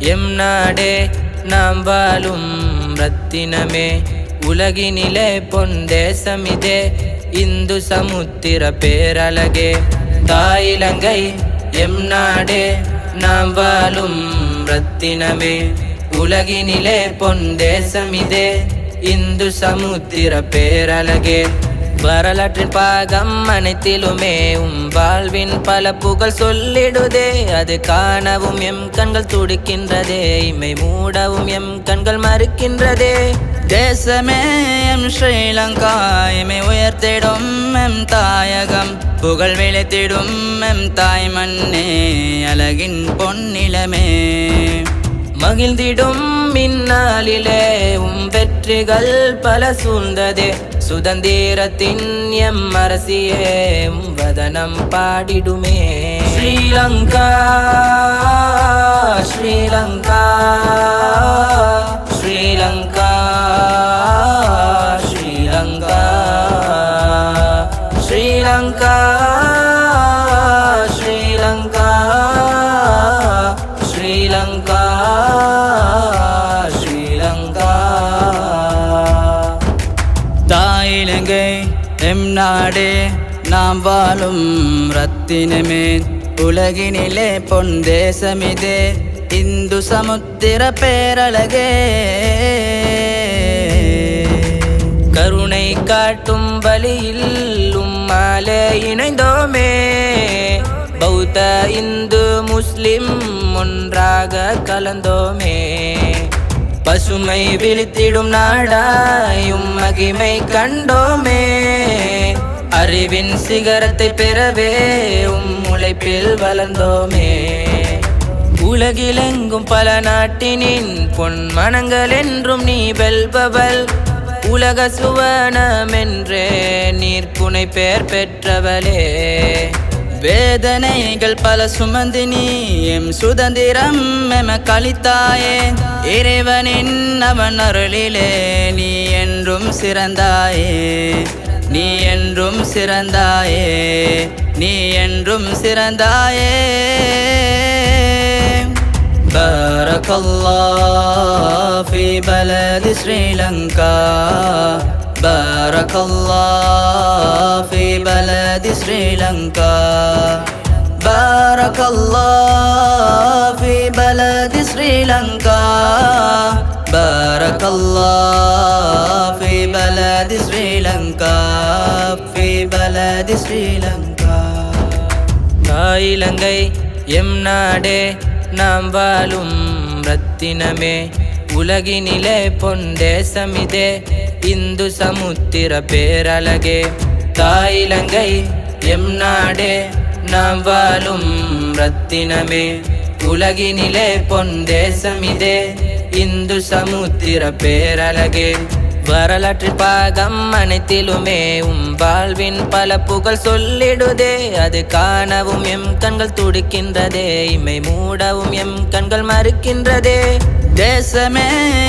M நாடே நாம் வாழும் ரத்தினமே. உலகினிலே பொன் தேசமிதே இந்து சமுத்திர பேரழகே. தாயிலங்கை எம் நாடே நாம் வாழும் ரத்தினமே. உலகினிலே பொன் தேசமிதே இந்து சமுத்திர பேரழகே. வரலாற்றின் பாகம் அனைத்திலுமே உம் வாழ்வின் பல புகழ் சொல்லிடுதே. அது காணவும் எம் கண்கள் துடிக்கின்றதே. இமை மூடவும் எம் கண்கள் மறுக்கின்றதே. தேசமே எம் ஸ்ரீலங்கா இமை உயர்த்திடும் எம் தாயகம். புகழ் விளைத்திடும் எம் தாய் மண்ணே அழகின் பொன்னிலமே. மகிழ்ந்திடும் இந்நாளிலே உம் வெற்றிகள் பல சூழ்ந்ததே. சுதந்திரத்தின் எம் அரசியே வதனம் பாடிடுமே. ஸ்ரீலங்கா ஸ்ரீலங்கா ஸ்ரீலங்கா ஸ்ரீலங்கா ஸ்ரீலங்கா. எம் நாடே நாம் வாழும் ரத்தினமே உலகினிலே பொன் தேசமிதே இந்து சமுத்திர பேரழகே. கருணை காட்டும் வழியில் உம்மாலே இணைந்தோமே. பௌத்த இந்து முஸ்லிம் ஒன்றாக கலந்தோமே. பசுமை விழித்திடும் நாடாயும் மகிமை கண்டோமே. அறிவின் சிகரத்தை பெறவே உம் உழைப்பில் வளர்ந்தோமே. உலகிலெங்கும் பல நாட்டினின் பொன் மனங்கள் என்றும் நீ வெல்பவள். உலக சுவனமென்றே புனை பெயர் பெற்றவளே. வேதனைகள் பல சுமந்து நீ எம் சுதந்திரம் எம கழித்தாயே இறைவனின் அவன் அருளிலே நீ என்றும் சிறந்தாயே நீ என்றும் சிறந்தாயே நீ என்றும் சிறந்தாயே بارك الله في بلد سريلانكا بارك الله في بلد سريلانكا بارك الله في بلد سريلانكا بارك الله في بلد سريلانكا في بلد سريلانكا தாயிலங்கை எம் நாடே நாம் வாழும் ரத்தினமே உலகினிலே பொன் தேசமிதே. இந்து சமுத்திர பேரழகே. தாயிலங்கை எம் நாடே நாம் வாழும் ரத்தினமே. உலகினிலே பொன் தேசமிதே. இந்து சமுத்திர பேரழகே. வரலாற்று பாகம் அனைத்திலுமே உம் வாழ்வின் பல புகழ் சொல்லிடுதே. அது காணவும் எம் கண்கள் துடிக்கின்றதே. இமை மூடவும் எம் கண்கள் மறுக்கின்றதே. தேசமே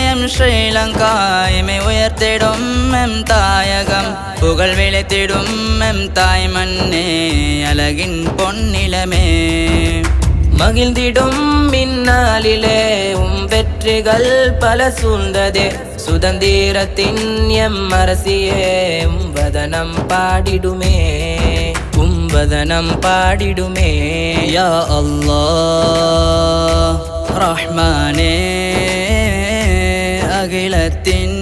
எம் ஸ்ரீலங்கா இமை உயர்த்திடும் எம் தாயகம். புகழ் விளைத்திடும் எம் தாய் மண்ணே அழகின் பொன்னிலமே. மகிழ்ந்திடும் இந்நாளிலே உம் வெற்றிகள் பல சூழ்ந்ததே. சுதந்திரத்தின் எம் அரசியே உம் வதனம் பாடிடுமே. உம் வதனம் பாடிடுமே. யா அல்லாஹ். ரஹ்மானே அகிலத்தின்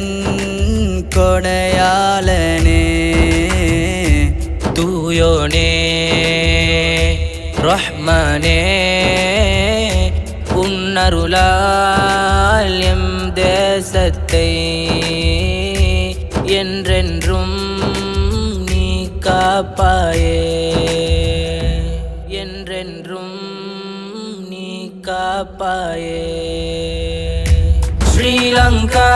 கொடையாளனே தூயோனே ரஹ்மானே உன்னருளால் எம் தேசத்தை என்றென்றும் நீ காப்பாயே. पाए श्रीलंका